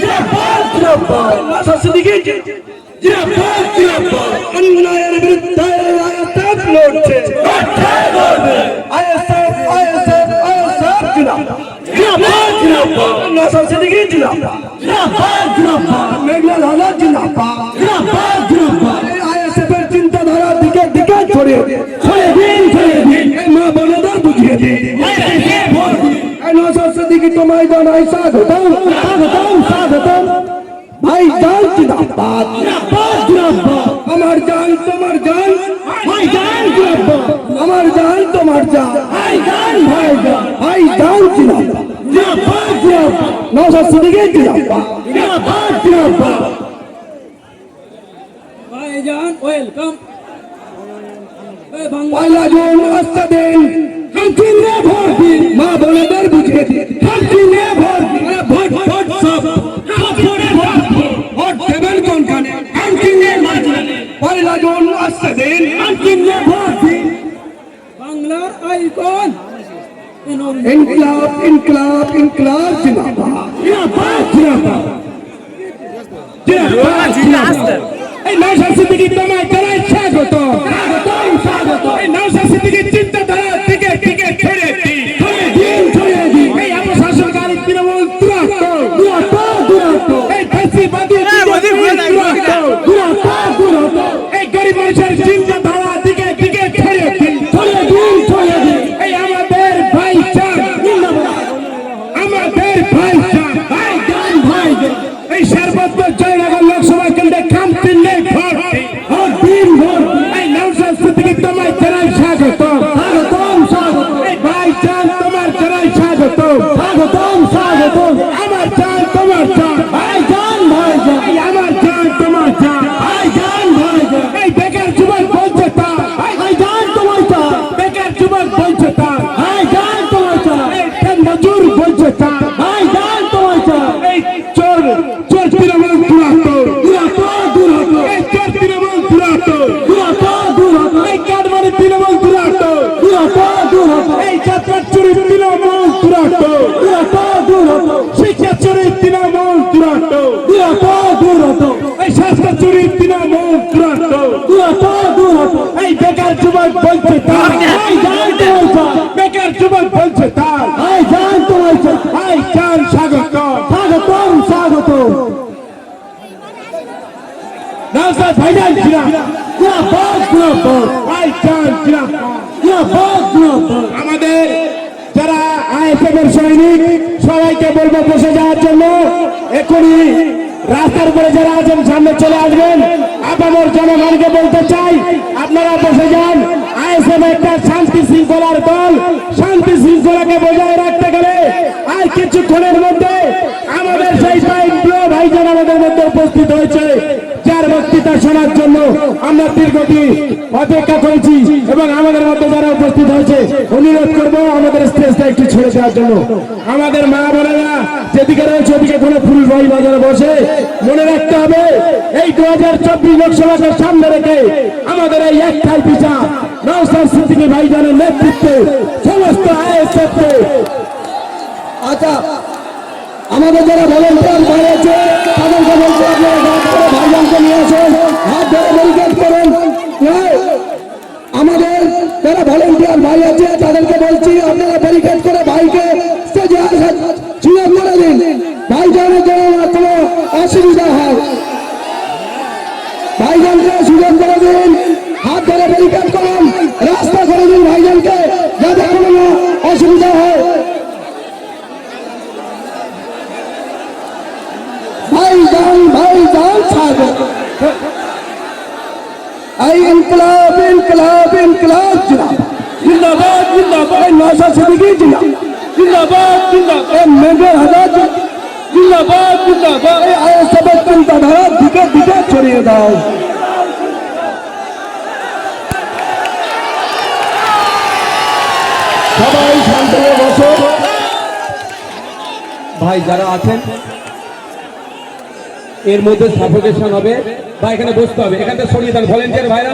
জিরাফাত জিরাফাত নাসা সিদ্দিকী জিরাফাত জিরাফাত অন্যায়ের বিরুদ্ধে আইএসএফ লড়ছে লড়ছে লড়বে আইএসএফ আইএসএফ আইএসএফ জিরাফাত জিরাফাত জিরাফাত নাসা সিদ্দিকী জিরাফাত জিরাফাত জিরাফাত মেঘলা লালা জিরাফাত জিরাফাত জিরাফাত আইএসএফ এর চিন্তাধারা দিকে দিকে ছড়িয়ে দিন ছড়িয়ে দিন ছড়িয়ে দিন এই মা বোনেদের বুঝিয়ে দিন এই নজর সিদ্দিকী তোমায় জানাই স্বাগতম স্বাগতম স্বাগতম ভাই জান জিন্দাবাদ জিন্দাবাদ জিন্দাবাদ আমার জান তোমার জান ভাই জান জিন্দাবাদ আমার জান তোমার জান ভাই জান ভাই জান ভাই জান জিন্দাবাদ জিন্দাবাদ জিন্দাবাদ নজর সিদ্দিকী জিন্দাবাদ জিন্দাবাদ জিন্দাবাদ ভাইজান ওয়েলকাম এই বাংলা পয়লা জুন আসতে দিন হামচিনে ভোট দিন মা বোনেদের বুঝিয়ে দিন। হামচিনে ভোট দিন ভোট ভোট সব। সব ভোটে ভোট দেবেন কোনখানে হামচিনে পয়লা জুন আসতে দিন। হামচিনে ভোট দিন বাংলার আইকন। ইনকলাব ইনকলাব ইনকলাব জিন্দাবাদ। জিন্দাবাদ জিন্দাবাদ। জিন্দাবাদ জিন্দাবাদ। এই নওশাদ সিদ্দিকী তোমায় জানাই স্বাগত স্বাগতম স্বাগত এই নওশাদ সিদ্দিকীর এই চুরি তৃণমূল দুরাত দুরাত দুরাত এই বেকার যুবক বলছে তাই ভাই জান জান বেকার যুবক বলছে তাই ভাই জান জান ভাই জান স্বাগত। স্বাগতম স্বাগত নওসাদ ভাইজান ছিলাম জিরাফত জিরাফত। ভাই জান জিরাফত জিরাফত জিরাফত। আমাদের যারা আইএসএফ এর সৈনিক সবাইকে বলব বসে যাওয়ার জন্য এখনই রাস্তার উপরে যারা আছেন, সামনে চলে আসবেন। আপামর জনগণকে বলতে চাই, আপনারা বসে যান। আইএসএফ একটা শান্তি শৃঙ্খলার দল। শান্তি শৃঙ্খলাকে বজায় রাখতে গেলে আর কিছুক্ষণের মধ্যে আমাদের সেই টাইম ভাইজান আমাদের মধ্যে উপস্থিত হয়েছে। বক্তৃতা শোনার জন্য আমরা দীর্ঘদিন অপেক্ষা করেছি এবং আমাদের মধ্যে যারা উপস্থিত হয়েছে, অনুরোধ করব আমাদের স্টেজটা একটু ছেড়ে দেওয়ার জন্য। আমাদের মা বোনেরা যেদিকে রয়েছে, ওদিকে কোনো ফুল ভাই বাজারে বসে মনে রাখতে হবে, এই দু হাজার চব্বিশ লোকসভাকে সামনে রেখে আমাদের এই একটাই বিচার, নওসাদ সিদ্দিকী ভাইজানের নেতৃত্বে সমস্ত আইএসএফ আচ্ছা আমাদের যারা ভলেন্টিয়ার বাড়িয়েছে তাদেরকে বলছে আপনারা ভাইজানকে নিয়ে আসেন, হাত ধরে ব্যারিকেড করেন। আমাদের যারা ভলেন্টিয়ার ভাই আছে, তাদেরকে বলছি আপনারা ব্যারিকেড করে ভাইকে স্টেজে সুযোগ করে দিন। ভাইজানের কোনো অসুবিধা হয়। ভাইজানকে সুযোগ করে দিন। হাত ধরে ব্যারিকেড করুন। রাস্তা করে দিন ভাইজানকে, যাতে কোনো অসুবিধা হয় ভাইজান ভাইজান স্বাগত এই ইনকলাব ইনকলাব ইনকলাব জিন্দাবাদ জিন্দাবাদ। এই নশা সিদ্দিকী জিন্দাবাদ জিন্দাবাদ। এই মেজর হাজার জিন্দাবাদ জিন্দাবাদ। এই আইএসএফ এর চিন্তাধারা দিকে দিকে ছড়িয়ে দাও। সবাই শান্ত হয়ে বসো। ভাই যারা আছেন এর মধ্যে সাফোকেশন হবে। বা এখানে বসতে হবে। এখান থেকে সরিয়ে দেন। ভলেন্টিয়ার ভাইরা,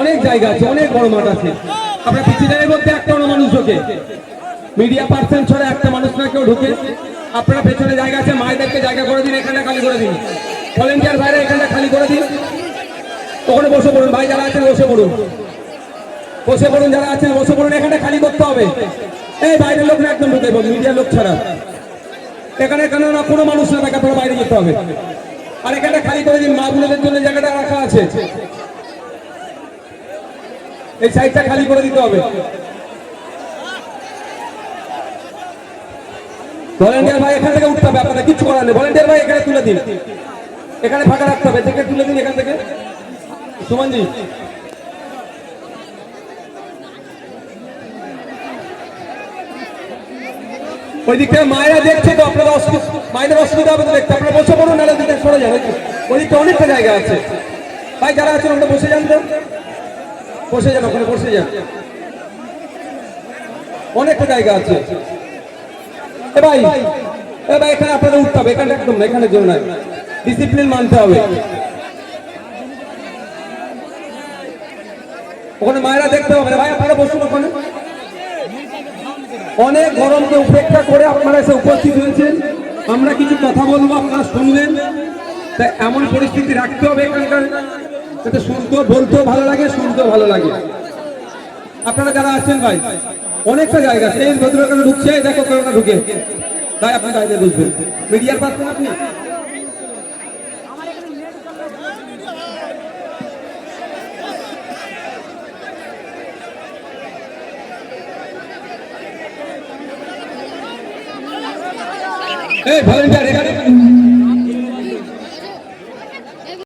অনেক জায়গা আছে, অনেক বড় মাঠ আছে। আপনার পিছিয়ে বলতে একটা মানুষ ঢোকে? মিডিয়া পার্সন ছাড়া একটা মানুষ না, কেউ ঢুকে? আপনারা পেছনে জায়গা আছে, মায়েদেরকে জায়গা করে দিন, এখানটা খালি করে দিন। ভলেন্টিয়ার ভাইরা, এখানটা খালি করে দিন। ওখানে বসে পড়ুন। ভাই, যারা আছেন, বসে পড়ুন। বসে পড়ুন, যারা আছেন, বসে পড়ুন। এখানটা খালি করতে হবে। এই বাইরের লোক না, একদম ঢুকে মিডিয়ার লোক ছাড়া। এখানে কেন না, কোনো মানুষ না থাকে আপনারা বাইরে যেতে হবে। আর এখানে খালি করে দিন মা জন্য জায়গাটা রাখা আছে। এই সাইডটা খালি করে দিতে হবে। ভলেন্টিয়ার ভাই, এখান থেকে উঠতে হবে আপনাদের কিছু করার নেই। ভলেন্টিয়ার ভাই, এখানে তুলে দিন। এখানে ফাঁকা রাখতে হবে। থেকে তুলে দিন এখান থেকে। সুমনজি। ওই দিক থেকে মায়েরা দেখছে তো, আপনারা অসুবিধা, মায়েদের অসুবিধা হবে তো দেখতে। আপনারা বসে পড়ুন, নাহলে দিকে সরে যান ওই দিকটা অনেকটা জায়গা আছে। ভাই, যারা আছেন ওখানে বসে যান তো। বসে যান ওখানে, বসে যান। অনেকটা জায়গা আছে। এ ভাই এ ভাই, এখানে আপনাদের উঠতে হবে, এখানে একদম না, এখানে জন্য ডিসিপ্লিন মানতে হবে। ওখানে মায়েরা দেখতে হবে ভাই, আপনারা বসুন ওখানে। অনেক গরমকে উপেক্ষা করে আপনারা এসে উপস্থিত হয়েছেন। আমরা কিছু কথা বলব, আপনারা শুনবেন। তাই এমন পরিস্থিতি রাখতে হবে এখানকার, যাতে শুনতেও, বলতেও ভালো লাগে, শুনতেও ভালো লাগে। আপনারা যারা আছেন ভাই, অনেকটা জায়গা সেই ভদ্রলোকেরা ঢুকছে দেখো কেউ ঢুকে। তাই আপনার গাড়িতে বুঝবেন মিডিয়ার পাচ্ছেন আপনি এই ভলেন্টিয়ার এখানে